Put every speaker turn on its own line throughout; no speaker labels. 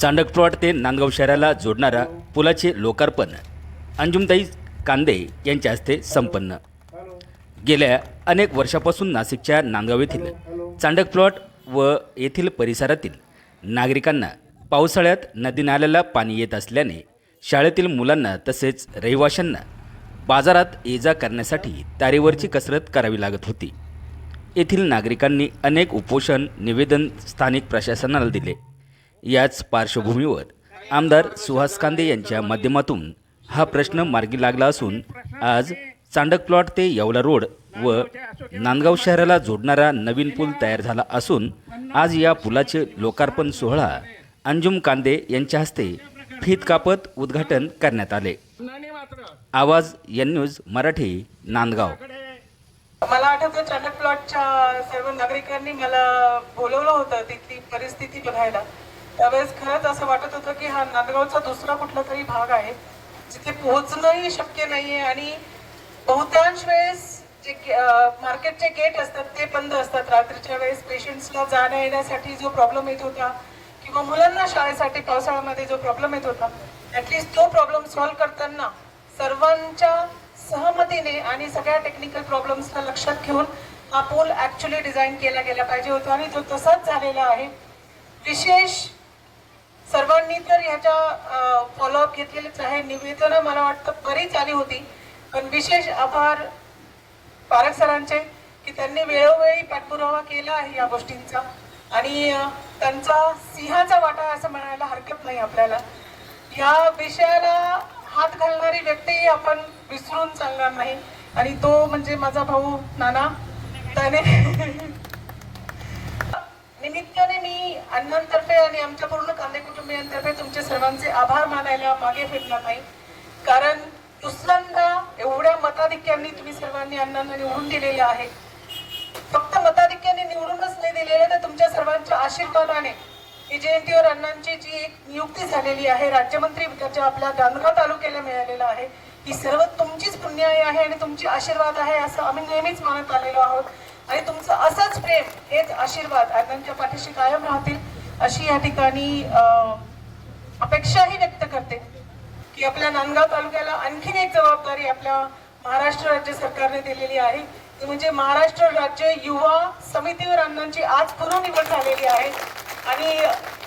चांडकप्लॉट ते नांदगाव शहराला जोडणारा पुलाचे लोकार्पण. अंजुमताई कांदे यांच्या हस्ते संपन्न. गेल्या अनेक वर्षापासून नाशिकच्या नांदगाव येथील चांडक प्लॉट व येथील परिसरातील नागरिकांना पावसाळ्यात नदी नाल्याला पाणी येत असल्याने शाळेतील मुलांना तसेच रहिवाशांना बाजारात ये जा करण्यासाठी तारेवरची कसरत करावी लागत होती. येथील नागरिकांनी अनेक उपोषण निवेदन स्थानिक प्रशासनाला दिले. याच पार्श्वभूमीवर आमदार सुहास कांदे यांच्या माध्यमातून हा प्रश्न मार्गी लागला असून आज चांडक प्लॉट ते येवला रोड व नांदगाव शहराला जोडणारा नवीन पूल तयार झाला असून आज या पुलाचे लोकार्पण सोहळा अंजुम कांदे यांच्या हस्ते फीत कापत उद्घाटन करण्यात आले. आवाज एन न्यूज मराठी नांदगाव.
मला आठवतं चांडक प्लॉटच्या सर्व नागरिकांनी मला बोलवलं होतं तिथली परिस्थिती बघायला. त्यावेळेस खरंच असं वाटत होतं की हा नांदगावचा दुसरा कुठला तरी भाग आहे जिथे पोहोचणंही शक्य नाहीये आणि बहुतांश वेळेस जे मार्केटचे गेट असतात ते बंद असतात. रात्रीच्या वेळेस पेशंट्सला जाण्या येण्यासाठी जो प्रॉब्लेम येत होता किंवा मुलांना शाळेसाठी पावसाळ्यामध्ये जो प्रॉब्लेम येत होता ऍटलिस्ट तो प्रॉब्लेम सॉल्व्ह करताना सर्वांच्या सहमतीने आणि सगळ्या टेक्निकल प्रॉब्लेम्सला लक्षात घेऊन हा पूल ऍक्च्युली डिझाईन केला गेला पाहिजे होता आणि तो तसाच झालेला आहे. विशेष सर्वांनी तर ह्याच्या फॉलोअप घेतलेलेच आहे. निवेदनं मला वाटतं बरीच आली होती. पण विशेष आभार पारक सरांचे की त्यांनी वेळोवेळी पाठपुरावा केला आहे या गोष्टींचा. आणि त्यांचा सिंहाचा वाटा असं म्हणायला हरकत नाही आपल्याला. या विषयाला हात घालणारी व्यक्ती आपण विसरून चालणार नाही. आणि तो म्हणजे माझा भाऊ नाना. त्याने निमित्ताने मी अण्णांतर्फे आणि आमच्या पूर्ण कांदे कुटुंबियांतर्फे तुमचे सर्वांचे आभार मानायला मागे फिरणार नाही. कारण दुसऱ्यांदा एवढ्या मताधिक्यांनी तुम्ही सर्वांनी अण्णांना निवडून दिलेले आहे. फक्त मताधिक्यांनी निवडूनच नाही दिलेले तर तुमच्या सर्वांच्या आशीर्वादाने ही जयंतीवर अण्णांची जी एक नियुक्ती झालेली आहे राज्यमंत्री त्याच्या आपल्या गांधगाव तालुक्याला मिळालेला आहे ही सर्व तुमचीच पुण्याई आहे आणि तुमची आशीर्वाद आहे असं आम्ही नेहमीच मानत आलेलो आहोत. आणि तुमचं असंच प्रेम हेच आशीर्वाद आनंदच्या पाठीशी कायम राहतील अशी या ठिकाणी अपेक्षाही व्यक्त करते की आपल्या नांदगाव तालुक्याला आणखीन एक जबाबदारी आपल्या महाराष्ट्र राज्य सरकारने दिलेली आहे. ती म्हणजे महाराष्ट्र राज्य युवा समितीवर अण्णांची आज पुन्हा निवड झालेली आहे. आणि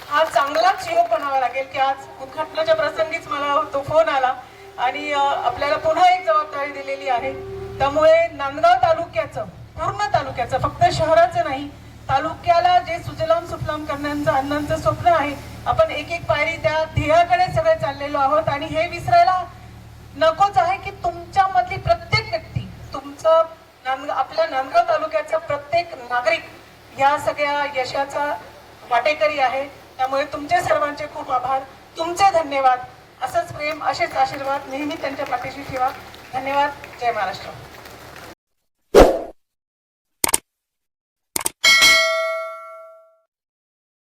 हा चांगलाच योग म्हणावा लागेल की आज उद्घाटनाच्या प्रसंगीच मला तो फोन आला आणि आपल्याला पुन्हा एक जबाबदारी दिलेली आहे. त्यामुळे नांदगाव तालुक्याचं पूर्ण तालुक्याचं फक्त शहराचं नाही तालुक्याला जे सुजलाम सुफलाम करण्याचं अन्नांचं स्वप्न आहे आपण एक एक पायरी त्या ध्येयाकडे सगळे चाललेलो आहोत आणि हे विसरायला नकोच आहे की तुमच्या मधली प्रत्येक व्यक्ती तुमचं नांद आपल्या नांदगाव तालुक्याचा प्रत्येक नागरिक या सगळ्या यशाचा वाटेकरी आहे. त्यामुळे तुमचे सर्वांचे खूप आभार तुमचे धन्यवाद. असंच प्रेम असेच आशीर्वाद नेहमी त्यांच्या पाठीशी ठेवा. धन्यवाद. जय महाराष्ट्र.